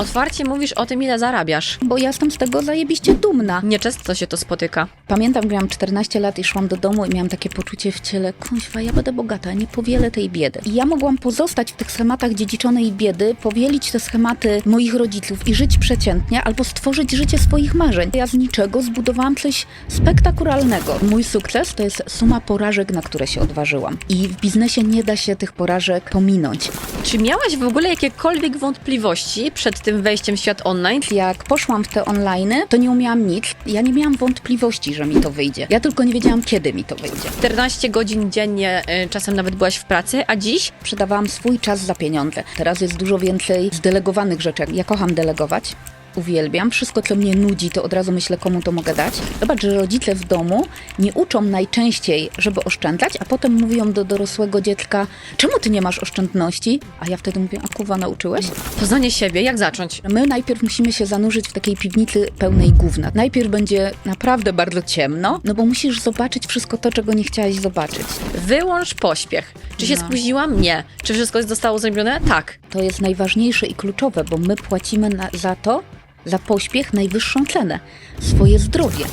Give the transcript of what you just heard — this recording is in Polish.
Otwarcie mówisz o tym, ile zarabiasz. Bo ja jestem z tego zajebiście dumna. Nieczęsto się to spotyka. Pamiętam, miałam 14 lat i szłam do domu i miałam takie poczucie w ciele, kuźwa, ja będę bogata, nie powielę tej biedy. I ja mogłam pozostać w tych schematach dziedziczonej biedy, powielić te schematy moich rodziców i żyć przeciętnie, albo stworzyć życie swoich marzeń. Ja z niczego zbudowałam coś spektakularnego. Mój sukces to jest suma porażek, na które się odważyłam. I w biznesie nie da się tych porażek pominąć. Czy miałaś w ogóle jakiekolwiek wątpliwości przed tym wejściem w świat online? Jak poszłam w te online, to nie umiałam nic. Ja nie miałam wątpliwości, że mi to wyjdzie. Ja tylko nie wiedziałam, kiedy mi to wyjdzie. 14 godzin dziennie, y, czasem nawet byłaś w pracy, a dziś? Sprzedawałam swój czas za pieniądze. Teraz jest dużo więcej zdelegowanych rzeczy. Ja kocham delegować. Uwielbiam. Wszystko, co mnie nudzi, to od razu myślę, komu to mogę dać. Zobacz, że rodzice w domu nie uczą najczęściej, żeby oszczędzać, a potem mówią do dorosłego dziecka, czemu ty nie masz oszczędności? A ja wtedy mówię, a kuwa, nauczyłeś? Poznanie siebie, jak zacząć? My najpierw musimy się zanurzyć w takiej piwnicy pełnej gówna. Najpierw będzie naprawdę bardzo ciemno, no bo musisz zobaczyć wszystko to, czego nie chciałaś zobaczyć. Wyłącz pośpiech. Czy się No. spóźniłam? Nie. Czy wszystko zostało zrobione? Tak. To jest najważniejsze i kluczowe, bo my płacimy na, za to, za pośpiech, najwyższą cenę swoje zdrowie.